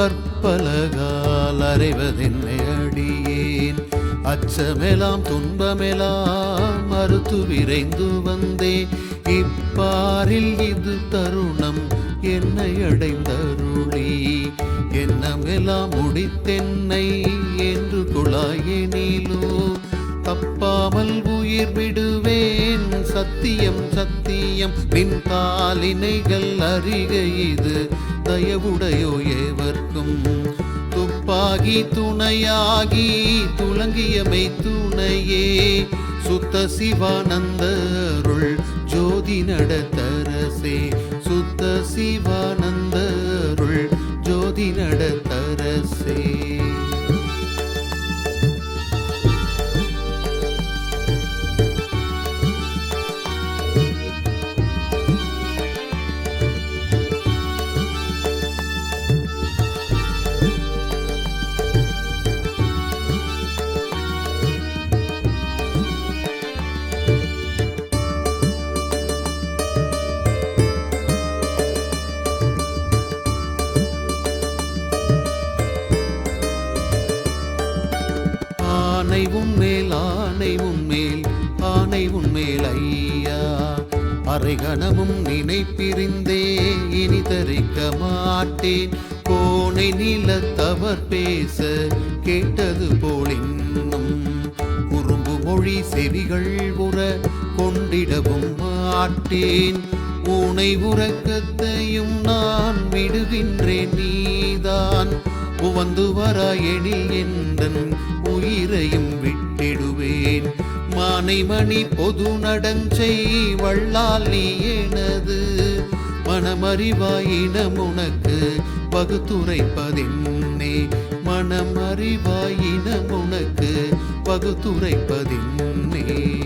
பற்பலகால் அறிவதென்னை அடியேன். அச்சமெலாம் துன்பமெலாம் மறுத்து விரைந்து வந்தே இப்பாரில் இது தருணம் என்னை அடைந்தருளி. என்னமெல்லாம் முடித்தென்னை என்று குழாயினிலோ தப்பாமல் உயிர் விடுவேன் சத்தியம் சத்தியம் சமயம் நின் காலினைகள் அறிக இது. தயவுடையோ ஏவர்க்கும். துப்பாகி துணையாகி துலங்கியமை துணையே சுத்த சிவானந்தருள் ஜோதி நடத்தரசே. சுத்த சிவானந்தருள் ஜோதி நடத்தரசே. உன்மேல் ஆனை உன்மேல் ஆனை உன்மேல் ஐயா. அரைகணமும் நினைப்பிரிந்தே இனி தரிக்க மாட்டேன். கோணை நிலத்தவர் பேச கேட்டது போலின்னும் குறும்பு மொழி செவிகள் உற கொண்டிடவும் மாட்டேன். உனை உறக்கத்தையும் நான் விடுகின்றேன் நீதான். உவந்து வராயெனில் எந்தன் உயிரையும் விட்டிடுவேன். மானை மணி பொது நடஞ்சை வள்ளால் நீ எனது மனமறிவாயினம் உனக்கு பகுத்துரைப்பதென்னே? மனமறிவாயினம் உனக்கு பகுத்துரைப்பதென்னே?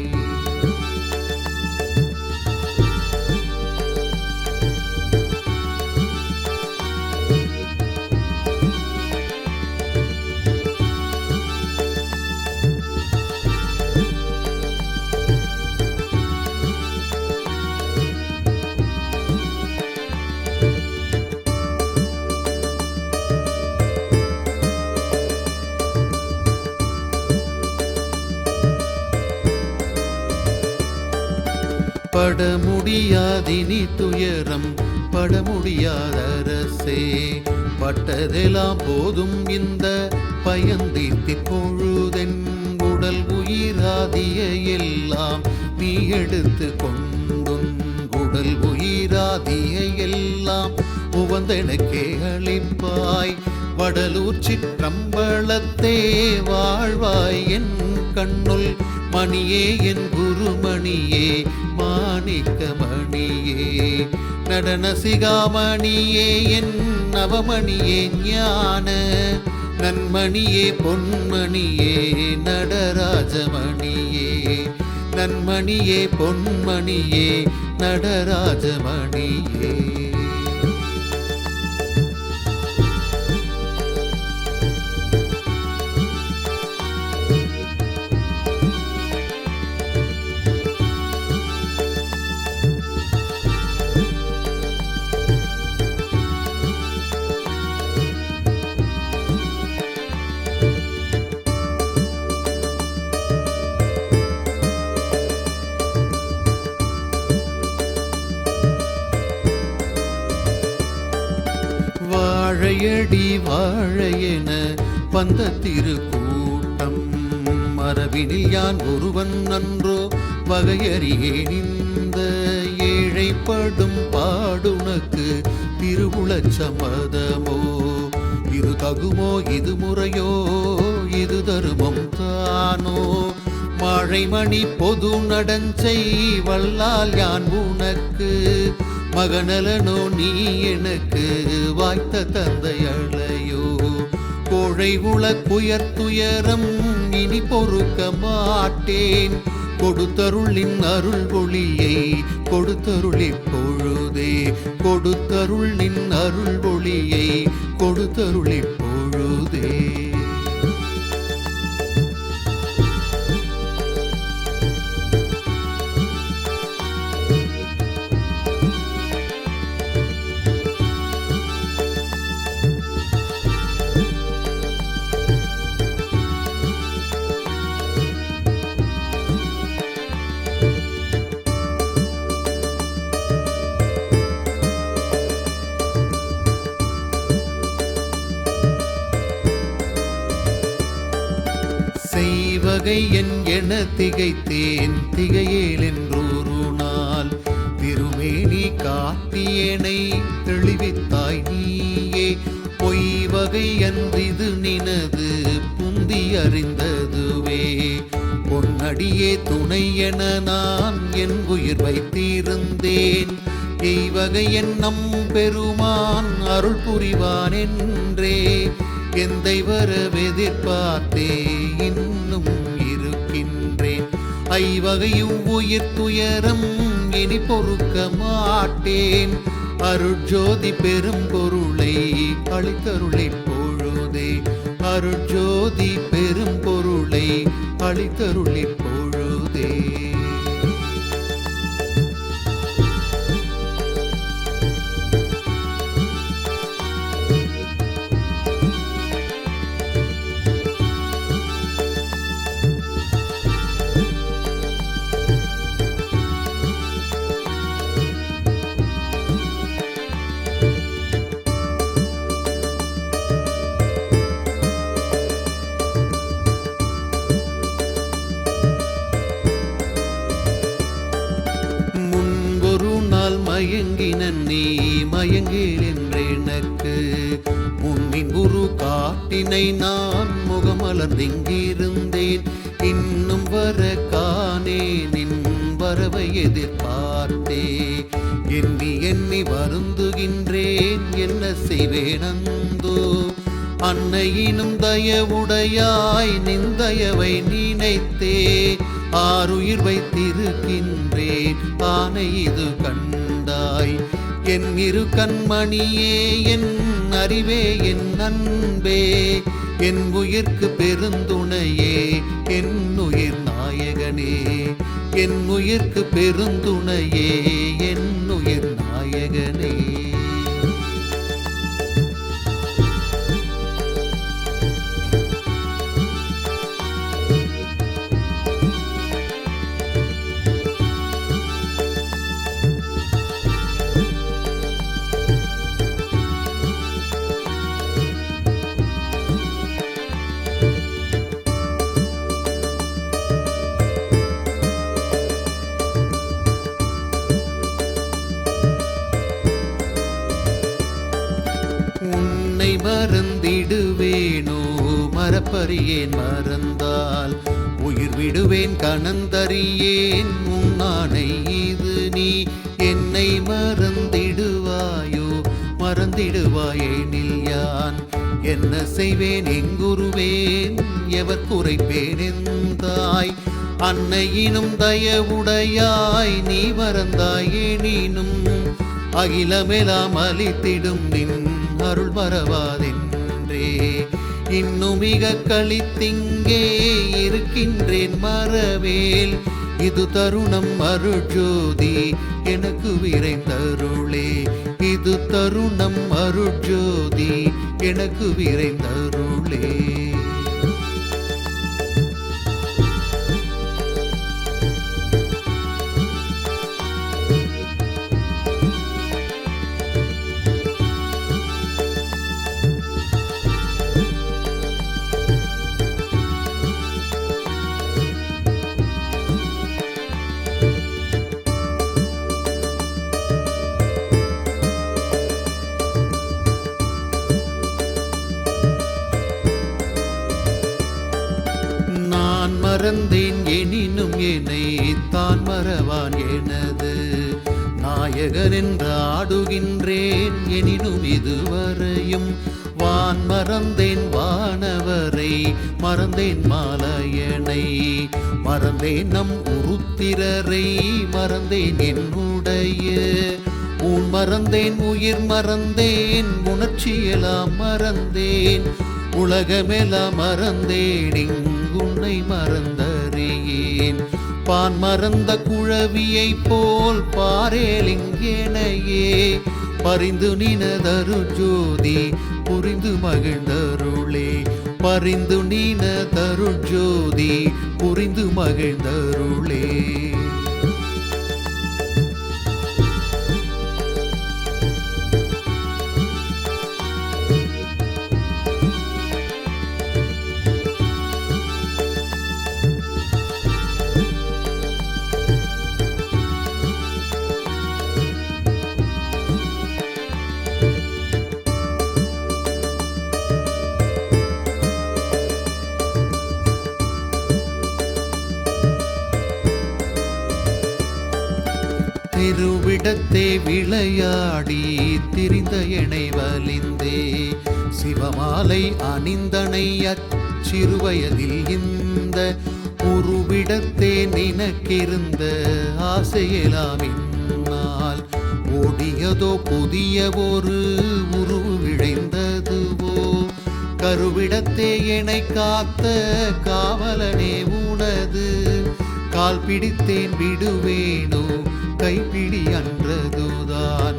பட முடியாதினி துயரம் பட முடியாத அரசே. பட்டதெல்லாம் போதும் இந்த பயந்தீர்த்தி பொழுதென் உடல் உயிராதிய எல்லாம் நீ எடுத்து கொண்டும் உடல் உயிராதிய எல்லாம் உவந்தெனக்கே அளிப்பாய். வடலூர் சிற்றம்பலத்தே வாழ்வாய் என் கண்ணுள் மணியே என் குருமணியே மாணிக்க மணியே நடன சிகாமணியே என் நவமணியே ஞான நன்மணியே பொன்மணியே நடராஜமணியே. நன்மணியே பொன்மணியே நடராஜமணியே. வந்த திருக்கூட்டம். மரபினில் யான் ஒருவன் நன்றோ வகையறியேன் ஏழைப்படும் பாடுனக்கு திருவுளச் சம்மதமோ இது தகுமோ இது முறையோ இது தருமம் தானோ? மழைமணி பொது நடஞ்சை வல்லால் யான் உனக்கு? மகனலனோ நீ எனக்கு? வாய்த்த தந்தையள கோழை உளக்குயர் துயரம் இனி பொறுக்க மாட்டேன். கொடுத்தருளின் அருள் ஒளியை கொடுத்தருளி பொழுதே கொடுத்தருளின் அருள் ஒளியை கொடுத்தருளி பொழுதே ஐவகை என் என திகைத்தேன். திகையேல் என்றொரு நாள் திருமேனி காத்தியனை தெளிவித்தாய் நீயே. பொய் வகை அன்றிது நினது புந்தி அறிந்ததுவே. பொன்னடியே துணை என நான் என் உயிர் வைத்திருந்தேன். எய்வகை எண்ணம் பெருமான் அருள் புரிவான் என்றே. எந்தை வரவெதிர்பார்த்தே ஐவகையும் உயிர் துயரம் இனி பொறுக்க மாட்டேன். அருட்ஜோதி பெரும் பொருளை அளித்தருளை பொழுதே. அருட்ஜோதி பெரும் பொருளை அளித்தருளை மயங்கேல் என்றெனக்கு முன்னின் குரு காட்டினை நான் முகமலர்ந்திங்கிருந்தேன். இன்னும் வர காணே நின் வரவை எதிர்பார்த்தே. எண்ணி எண்ணி வருந்துகின்றேன் என்ன செய்வேனந்தோ அன்னையினும் தயவுடையாய் நிந்தயவை நினைத்தே. ஆறுயிர் வைத்திருக்கின்றேன் ஆனை இது கண்டாய். என் இரு கண்மணியே என் அறிவே என் அன்பே என் உயிர்க்கு பெருந்துணையே என் உயிர் நாயகனே என் உயிர்க்கு பெருந்துணையே என் உயிர் நாயகனே. உன்னை மறந்திடுவேனோ? மறப்பறியேன் மறந்தால். உயிர் விடுவேன் கணந்தறியேன். உன்னானை இது நீ என்னை மறந்திடுவாயோ? மறந்திடுவாயேனில் யான். என்ன செய்வேன் எங்குருவேன்? எவர் குறைப்பேன் எந்தாய்? அன்னையினும் தயவுடையாய். நீ மறந்தாய் எனினும் அகிலமெலாம் அளித்திடும் நின் அருள் வரவாதென்றே. இன்னும் மிக கழித்திங்கே இருக்கின்றேன் மறவேல் இது தருணம் அருட்ஜோதி எனக்கு விரைந்தருளே. இது தருணம் அருட்ஜோதி எனக்கு விரைந்தருளே. நான் மறந்தேன் எனினும் என்னை தான் மறவான் எனது நாயகன் என்று ஆடுகின்றேன் எனினும் இதுவரையும் வான் மறந்தேன் வானவரை மறந்தேன் மாலையனை மறந்தேன் நம் உருத்திரரை மறந்தேன் என்னுடைய உன் மறந்தேன் உயிர் மறந்தேன் உணர்ச்சியெல்லாம் மறந்தேன் உலகமெல்லாம் மறந்தேன் உன்னை மறந்தறியேன். பான் மறந்த குழவியை போல் பாரேலிங்கேனையே பரிந்து நினதரு ஜோதி புரிந்து மகிழ்ந்தருளே. பரிந்து நினதரு ஜோதி புரிந்து மகிழ்ந்தருளே. விளையாடி திரிந்த எனை வலிந்தே. சிவமாலை அணிந்தனை அச்சிறுவயதில் இந்த உருவிடத்தே நினக்கிருந்த ஆசையெல்லாம் இந்நாள் ஓடியதோ புதிய ஒரு உருவு விழைந்ததுவோ கருவிடத்தே என்னை காத்த காவலனே உனது. கால் பிடித்தேன் விடுவேனோ கைப்பிடி அன்றதுதான்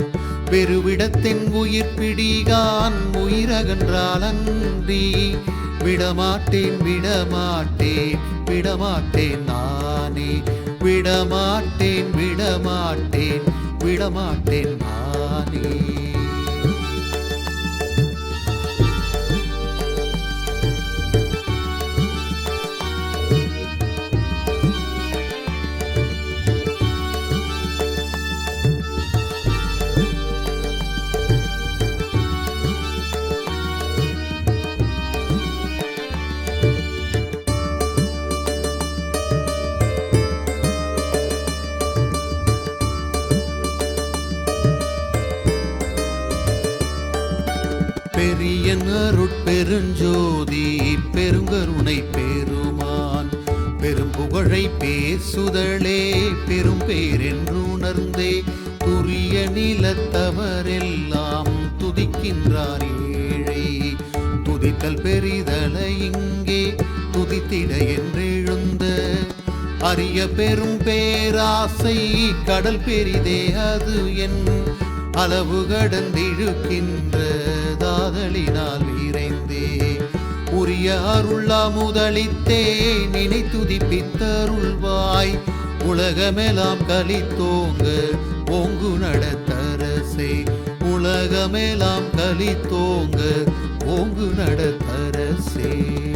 பெருவிடத்தின் உயிர் பிடிகான் உயிரகன்றால் அன்றி விடமாட்டேன் விடமாட்டேன் விடமாட்டேன் நானே. விடமாட்டேன் விடமாட்டேன் விடமாட்டேன் நானே. பேரென்று உணர்ந்தே துரிய நிலத்தவரெல்லாம் துதிக்கின்றார் ஏழை. துதித்தல் பெரிதல இங்கே துதித்திட என்றெழுந்த அரிய பெரும் பேராசை கடல் பெரிதே அது என் அளவு கடந்திழுக்கின்ற தாதலினால் உரிய அருளா முதலித்தே நினை துதிப்பித்தருள்வாய். உலகமெல்லாம் கலித்தோங்க ஓங்கு நடத்தரசே. உலகமெல்லாம் கலித்தோங்க ஓங்கு நடத்தரசே.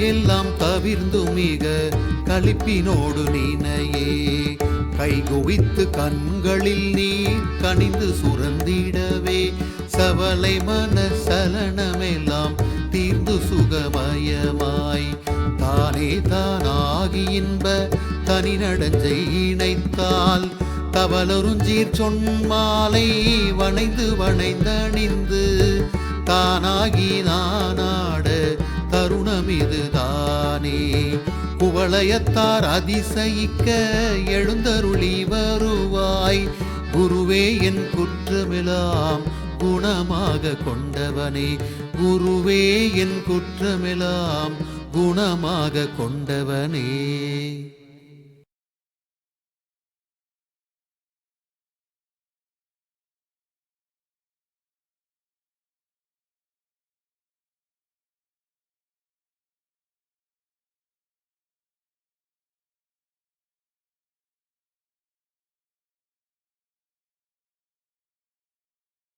எல்லாம் தவிர்ந்து மிக களிப்பினோடு நீனையே. கைகுவித்து கண்களில் நீர் கனிந்து சுரந்திடவே. சவலை மன சலனமெல்லாம் தீர்ந்து சுகமயமாய். தானே தானாகி இன்ப தனி நடஞ்சை இணைத்தால் தவளருஞ்சீர் சொன்மாலை வணைந்து வணைந்தணிந்து. தானாகி நானாட தருணம் இதுதானே. குவளையத்தார் அதிசயிக்க எழுந்தருளி வருவாய். குருவே என் குற்றமெல்லாம் குணமாக கொண்டவனே. குருவே என் குற்றமெல்லாம் குணமாக கொண்டவனே.